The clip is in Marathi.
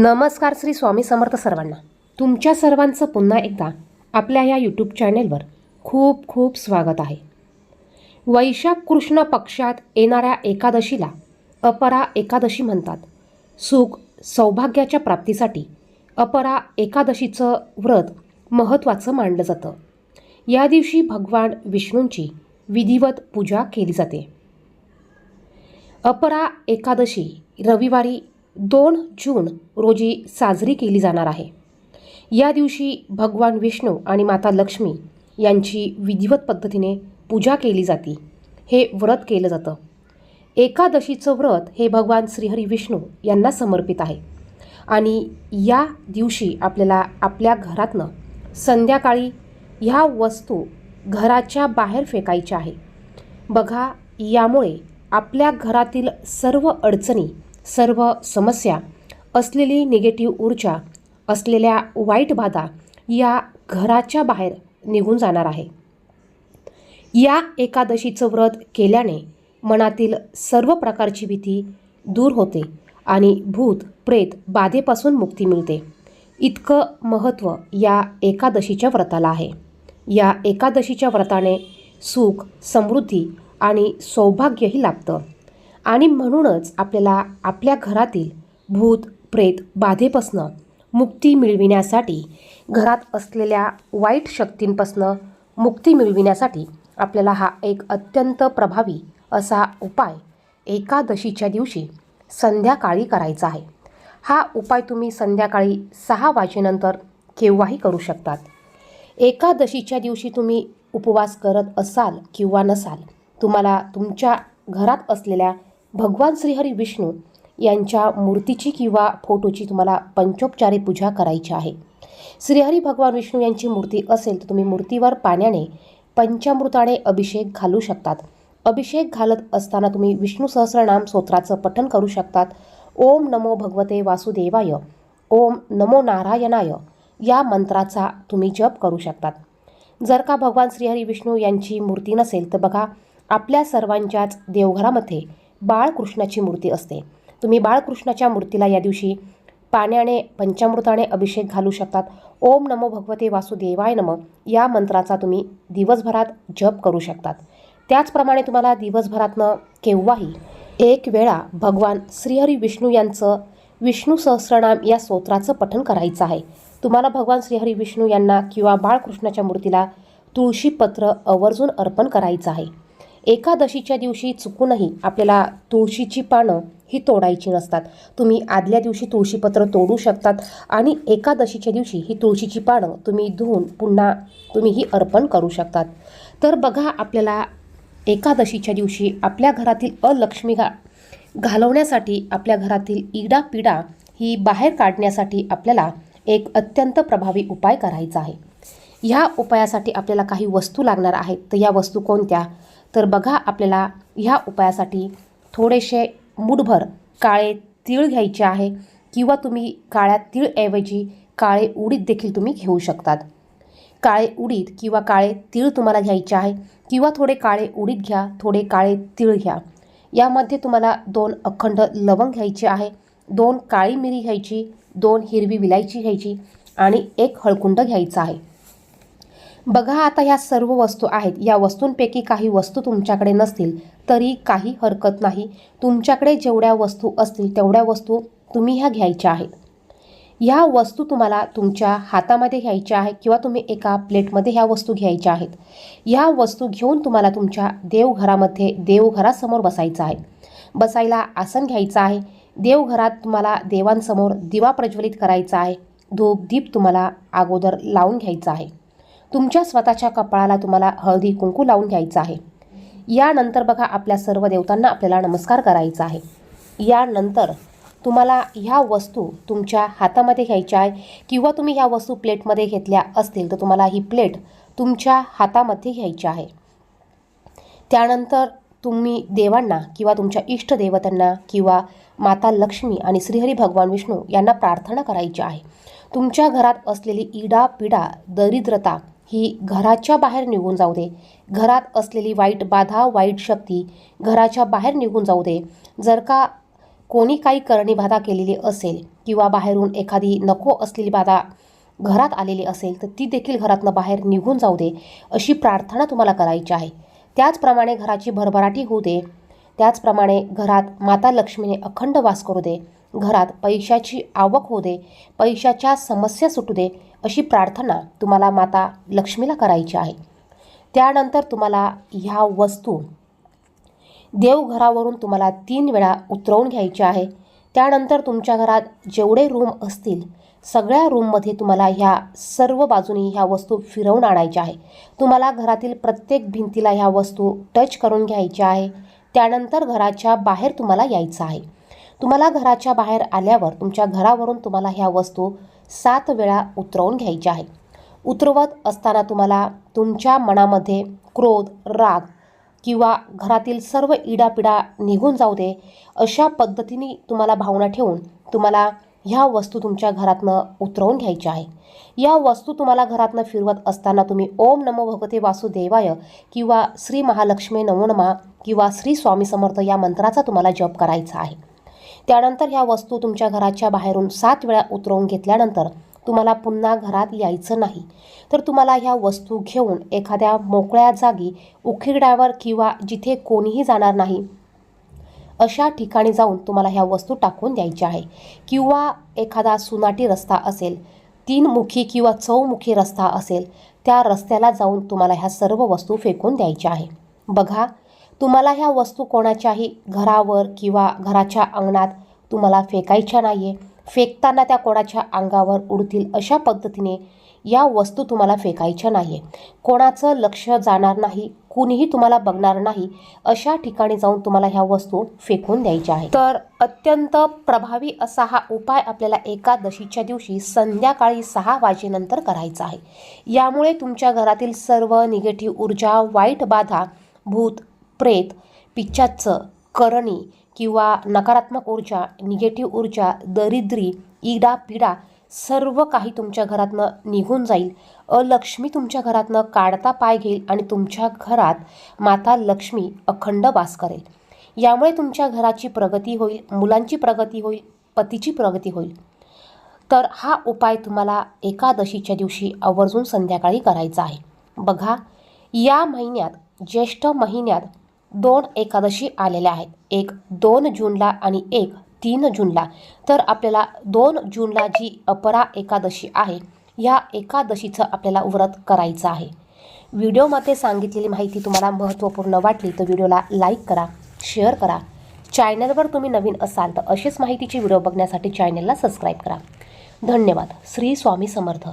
नमस्कार श्री स्वामी समर्थ सर्वांना. तुमच्या सर्वांचं पुन्हा एकदा आपल्या या यूट्यूब चॅनेलवर खूप खूप स्वागत आहे. वैशाख कृष्ण पक्षात येणाऱ्या एकादशीला अपरा एकादशी म्हणतात. सुख सौभाग्याच्या प्राप्तीसाठी अपरा एकादशीचं व्रत महत्त्वाचं मानलं जातं. या दिवशी भगवान विष्णूंची विधिवत पूजा केली जाते. अपरा एकादशी रविवारी दोन जून रोजी साजरी केली जाणार आहे. या दिवशी भगवान विष्णू आणि माता लक्ष्मी यांची विधिवत पद्धतीने पूजा केली जाते. हे व्रत केलं जातं. एकादशीचं व्रत हे भगवान श्रीहरी विष्णू यांना समर्पित आहे. आणि या दिवशी आपल्याला आपल्या घरातनं संध्याकाळी ह्या वस्तू घराच्या बाहेर फेकायच्या आहे. बघा यामुळे आपल्या घरातील सर्व अडचणी सर्व समस्या असलेली निगेटिव्ह ऊर्जा असलेल्या वाईट बाधा या घराच्या बाहेर निघून जाणार आहे. या एकादशीचं व्रत केल्याने मनातील सर्व प्रकारची भीती दूर होते आणि भूत प्रेत बाधेपासून मुक्ती मिळते. इतकं महत्त्व या एकादशीच्या व्रताला आहे. या एकादशीच्या व्रताने सुख समृद्धी आणि सौभाग्यही लाभतं. आणि म्हणूनच आपल्याला आपल्या घरातील भूत प्रेत बाधेपासनं मुक्ती मिळविण्यासाठी घरात असलेल्या वाईट शक्तींपासनं मुक्ती मिळविण्यासाठी आपल्याला हा एक अत्यंत प्रभावी असा उपाय एकादशीच्या दिवशी संध्याकाळी करायचा आहे. हा उपाय तुम्ही संध्याकाळी सहा वाजेनंतर केव्हाही करू शकतात. एकादशीच्या दिवशी तुम्ही उपवास करत असाल किंवा नसाल तुम्हाला तुमच्या घरात असलेल्या भगवान श्रीहरी विष्णू यांच्या मूर्तीची किंवा फोटोची तुम्हाला पंचोपचारी पूजा करायची आहे. श्रीहरी भगवान विष्णू यांची मूर्ती असेल तर तुम्ही मूर्तीवर पाण्याने पंचामृताने अभिषेक घालू शकतात. अभिषेक घालत असताना तुम्ही विष्णू सहस्रनाम स्तोत्राचं पठण करू शकतात. ओम नमो भगवते वासुदेवाय ओम नमो नारायणाय या मंत्राचा तुम्ही जप करू शकतात. जर का भगवान श्रीहरी विष्णू यांची मूर्ती नसेल तर बघा आपल्या सर्वांच्याच देवघरामध्ये बाळकृष्णाची मूर्ती असते. तुम्ही बाळकृष्णाच्या मूर्तीला या दिवशी पाण्याने पंचामृताने अभिषेक घालू शकतात. ओम नमो भगवते वासुदेवाय नम. या मंत्राचा तुम्ही दिवसभरात जप करू शकतात. त्याचप्रमाणे तुम्हाला दिवसभरातनं केव्हाही एक वेळा भगवान श्रीहरी विष्णू यांचं विष्णू सहस्रनाम या स्तोत्राचं पठण करायचं आहे. तुम्हाला भगवान श्रीहरी विष्णू यांना किंवा बाळकृष्णाच्या मूर्तीला तुळशीपत्र आवर्जून अर्पण करायचं आहे. एकादशीच्या दिवशी चुकूनही आपल्याला तुळशीची पानं ही तोडायची नसतात. तुम्ही आदल्या दिवशी तुळशीपत्र तोडू शकतात आणि एकादशीच्या दिवशी ही तुळशीची पानं तुम्ही धुवून पुन्हा तुम्ही ही अर्पण करू शकतात. तर बघा आपल्याला एकादशीच्या दिवशी आपल्या घरातील अलक्ष्मी घा घालवण्यासाठी आपल्या घरातील इडा पिडा ही बाहेर काढण्यासाठी आपल्याला एक अत्यंत प्रभावी उपाय करायचा आहे. ह्या उपायासाठी आपल्याला काही वस्तू लागणार आहेत. तर या वस्तू कोणत्या? तर बघा आपल्याला ह्या उपायासाठी थोडेसे मुठभर काळे तीळ घ्यायचे आहे किंवा तुम्ही काळ्या तीळऐवजी काळे उडीद देखील तुम्ही घेऊ शकतात. काळे उडीद किंवा काळे तीळ तुम्हाला घ्यायचे आहे किंवा थोडे काळे उडीद घ्या थोडे काळे तीळ घ्या. यामध्ये तुम्हाला दोन अखंड लवंग घ्यायचे आहे दोन काळी मिरी घ्यायची दोन हिरवी विलायची घ्यायची आणि एक हळकुंड घ्यायचा आहे. बघा आता ह्या सर्व वस्तू आहेत. या वस्तूंपैकी काही वस्तू तुमच्याकडे नसतील तरी काही हरकत नाही. तुमच्याकडे जेवढ्या वस्तू असतील तेवढ्या वस्तू तुम्ही ह्या घ्यायच्या आहेत. ह्या वस्तू तुम्हाला तुमच्या हातामध्ये घ्यायच्या आहे किंवा तुम्ही एका प्लेटमध्ये ह्या वस्तू घ्यायच्या आहेत. ह्या वस्तू घेऊन तुम्हाला तुमच्या देवघरामध्ये देवघरासमोर बसायचं आहे. बसायला आसन घ्यायचं आहे. देवघरात तुम्हाला देवांसमोर दिवा प्रज्वलित करायचा आहे. धूप दीप तुम्हाला अगोदर लावून घ्यायचा आहे. तुमच्या स्वतःच्या कपाळाला तुम्हाला हळदी कुंकू लावून घ्यायचं आहे. यानंतर बघा आपल्या सर्व देवतांना आपल्याला नमस्कार करायचा आहे. यानंतर तुम्हाला ह्या वस्तू तुमच्या हातामध्ये घ्यायच्या आहे किंवा तुम्ही ह्या वस्तू प्लेटमध्ये घेतल्या असतील तर तुम्हाला ही प्लेट तुमच्या हातामध्ये घ्यायची आहे. त्यानंतर तुम्ही देवांना किंवा तुमच्या इष्टदेवतांना किंवा माता लक्ष्मी आणि श्रीहरी भगवान विष्णू यांना प्रार्थना करायची आहे. तुमच्या घरात असलेली इडा पिडा दरिद्रता ही घराच्या बाहेर निघून जाऊ दे. घरात असलेली वाईट बाधा वाईट शक्ती घराच्या बाहेर निघून जाऊ दे. जर का कोणी काही करणी बाधा केलेली असेल किंवा बाहेरून एखादी नको असलेली बाधा घरात आलेली असेल तर ती देखील घरातनं बाहेर निघून जाऊ दे अशी प्रार्थना तुम्हाला करायची आहे. त्याचप्रमाणे घराची भरभराटी होऊ दे. त्याचप्रमाणे घरात माता लक्ष्मीने अखंड वास करू दे. घरात पैशाची आवक होऊ दे पैशाच्या समस्या सुटू दे अशी प्रार्थना तुम्हाला माता लक्ष्मीला करायची आहे. त्यानंतर तुम्हाला ह्या वस्तू देवघरावरून तुम्हाला तीन वेळा उतरवून घ्यायची आहे. त्यानंतर तुमच्या घरात जेवढे रूम असतील सगळ्या रूममध्ये तुम्हाला ह्या सर्व बाजूनी ह्या वस्तू फिरवून आणायच्या आहे. तुम्हाला घरातील प्रत्येक भिंतीला ह्या वस्तू टच करून घ्यायच्या आहे. त्यानंतर घराच्या बाहेर तुम्हाला यायचं आहे. तुम्हाला घराच्या बाहेर आल्यावर तुमच्या घरावरून तुम्हाला ह्या वस्तू सात वेळा उतरवून घ्यायच्या आहे उतरवत असताना तुम्हाला तुमच्या मनामध्ये क्रोध राग किंवा घरातील सर्व इडापिडा निघून जाऊ दे अशा पद्धतीने तुम्हाला भावना ठेवून तुम्हाला ह्या वस्तू तुमच्या घरातनं उतरवून घ्यायच्या आहे या वस्तू तुम्हाला घरातनं फिरवत असताना तुम्ही ओम नमो भगवते वासुदेवाय किंवा श्री महालक्ष्मी नमो नमा किंवा श्री स्वामी समर्थ या मंत्राचा तुम्हाला जप करायचा आहे. त्यानंतर ह्या वस्तू तुमच्या घराच्या बाहेरून सात वेळा उतरवून घेतल्यानंतर तुम्हाला पुन्हा घरात यायचं नाही. तर तुम्हाला ह्या वस्तू घेऊन एखाद्या मोकळ्या जागी उखिरड्यावर किंवा जिथे कोणीही जाणार नाही अशा ठिकाणी जाऊन तुम्हाला ह्या वस्तू टाकून द्यायच्या आहे. किंवा एखादा सुनाटी रस्ता असेल तीनमुखी किंवा चौमुखी रस्ता असेल त्या रस्त्याला जाऊन तुम्हाला ह्या सर्व वस्तू फेकून द्यायच्या आहे. बघा तुम्हाला ह्या वस्तू कोणाच्याही घरावर किंवा घराच्या अंगणात तुम्हाला फेकायच्या नाही आहे फेकताना त्या कोणाच्या अंगावर उडतील अशा पद्धतीने या वस्तू तुम्हाला फेकायच्या नाही आहे कोणाचं लक्ष जाणार नाही कुणीही तुम्हाला बघणार नाही अशा ठिकाणी जाऊन तुम्हाला ह्या वस्तू फेकून द्यायच्या आहेत. तर अत्यंत प्रभावी असा हा उपाय आपल्याला एकादशीच्या दिवशी संध्याकाळी सहा वाजेनंतर करायचा आहे. यामुळे तुमच्या घरातील सर्व निगेटिव्ह ऊर्जा वाईट बाधा भूत प्रेत पिच्चाचं करणी किंवा नकारात्मक ऊर्जा निगेटिव्ह ऊर्जा दरिद्री इडा पिडा सर्व काही तुमच्या घरातनं निघून जाईल. अलक्ष्मी तुमच्या घरातनं काढता पाय घेईल आणि तुमच्या घरात माता लक्ष्मी अखंड वास करेल. यामुळे तुमच्या घराची प्रगती होईल मुलांची प्रगती होईल पतीची प्रगती होईल. तर हा उपाय तुम्हाला एकादशीच्या दिवशी आवर्जून संध्याकाळी करायचा आहे. बघा या महिन्यात ज्येष्ठ महिन्यात दोन एकादशी आलेल्या आहेत. एक दोन जूनला आणि एक तीन जूनला. तर आपल्याला दोन जूनला जी अपरा एकादशी आहे ह्या एकादशीचं आपल्याला व्रत करायचं आहे. व्हिडिओमध्ये सांगितलेली माहिती तुम्हाला महत्त्वपूर्ण वाटली तर व्हिडिओला लाईक करा शेअर करा. चॅनलवर तुम्ही नवीन असाल तर अशीच माहितीची व्हिडिओ बघण्यासाठी चॅनलला सबस्क्राईब करा. धन्यवाद. श्री स्वामी समर्थ.